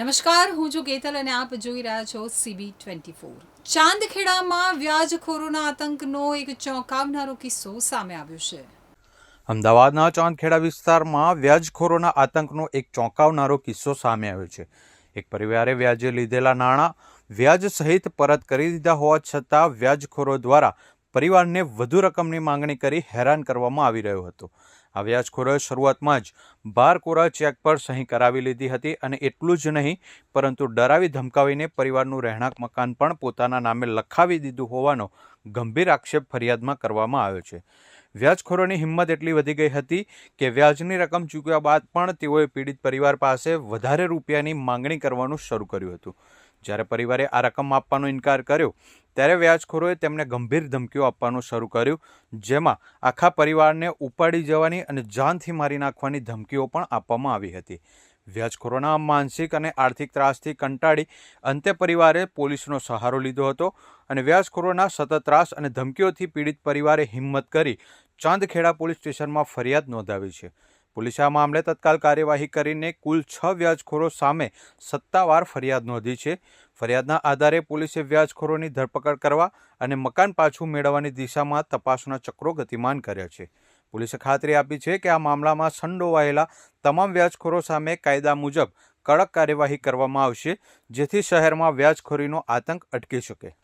નમસ્કાર, હું છું કેતલ અને આપ જોઈ રહ્યા છો સીબી ટ્વેન્ટી ફોર ચાંદખેડામાં વ્યાજખોરોના આતંકનો એક ચોંકાવનારો કિસ્સો સામે આવ્યો છે. અમદાવાદના ચાંદખેડા વિસ્તારમાં વ્યાજખોરોના આતંકનો એક ચોંકાવનારો કિસ્સો સામે આવ્યો છે. એક પરિવારે વ્યાજે લીધેલા નાણાં વ્યાજ સહિત પરત કરી દીધા હોવા છતાં વ્યાજખોરો દ્વારા પરિવારને વધુ રકમની માંગણી કરી હેરાન કરવામાં આવી રહ્યો હતો. આ વ્યાજખોરોએ શરૂઆતમાં જ બાર કોરા ચેક પર સહી કરાવી લીધી હતી અને એટલું જ નહીં, પરંતુ ડરાવી ધમકાવીને પરિવારનું રહેણાંક મકાન પણ પોતાના નામે લખાવી દીધું હોવાનો ગંભીર આક્ષેપ ફરિયાદમાં કરવામાં આવ્યો છે. વ્યાજખોરોની હિંમત એટલી વધી ગઈ હતી કે વ્યાજની રકમ ચૂક્યા બાદ પણ તેઓએ પીડિત પરિવાર પાસે વધારે રૂપિયાની માંગણી કરવાનું શરૂ કર્યું હતું. જ્યારે પરિવારે આ રકમ આપવાનો ઇનકાર કર્યો, ત્યારે વ્યાજખોરોએ તેમને ગંભીર ધમકીઓ આપવાનું શરૂ કર્યું, જેમાં આખા પરિવારને ઉપાડી જવાની અને જાનથી મારી નાખવાની ધમકીઓ પણ આપવામાં આવી હતી. વ્યાજખોરોના માનસિક અને આર્થિક ત્રાસથી કંટાળી અંતે પરિવારે પોલીસનો સહારો લીધો હતો અને વ્યાજખોરોના સતત ત્રાસ અને ધમકીઓથી પીડિત પરિવારે હિંમત કરી ચાંદખેડા પોલીસ સ્ટેશનમાં ફરિયાદ નોંધાવી છે. પોલીસે આ મામલે તત્કાલ કાર્યવાહી કરીને કુલ છ વ્યાજખોરો સામે સત્તાવાર ફરિયાદ નોંધી છે. ફરિયાદના આધારે પોલીસે વ્યાજખોરોની ધરપકડ કરવા અને મકાન પાછું મેળવવાની દિશામાં તપાસના ચક્રો ગતિમાન કર્યા છે. પોલીસે ખાતરી આપી છે કે આ મામલામાં સંડોવાયેલા તમામ વ્યાજખોરો સામે કાયદા મુજબ કડક કાર્યવાહી કરવામાં આવશે, જેથી શહેરમાં વ્યાજખોરીનો આતંક અટકી શકે.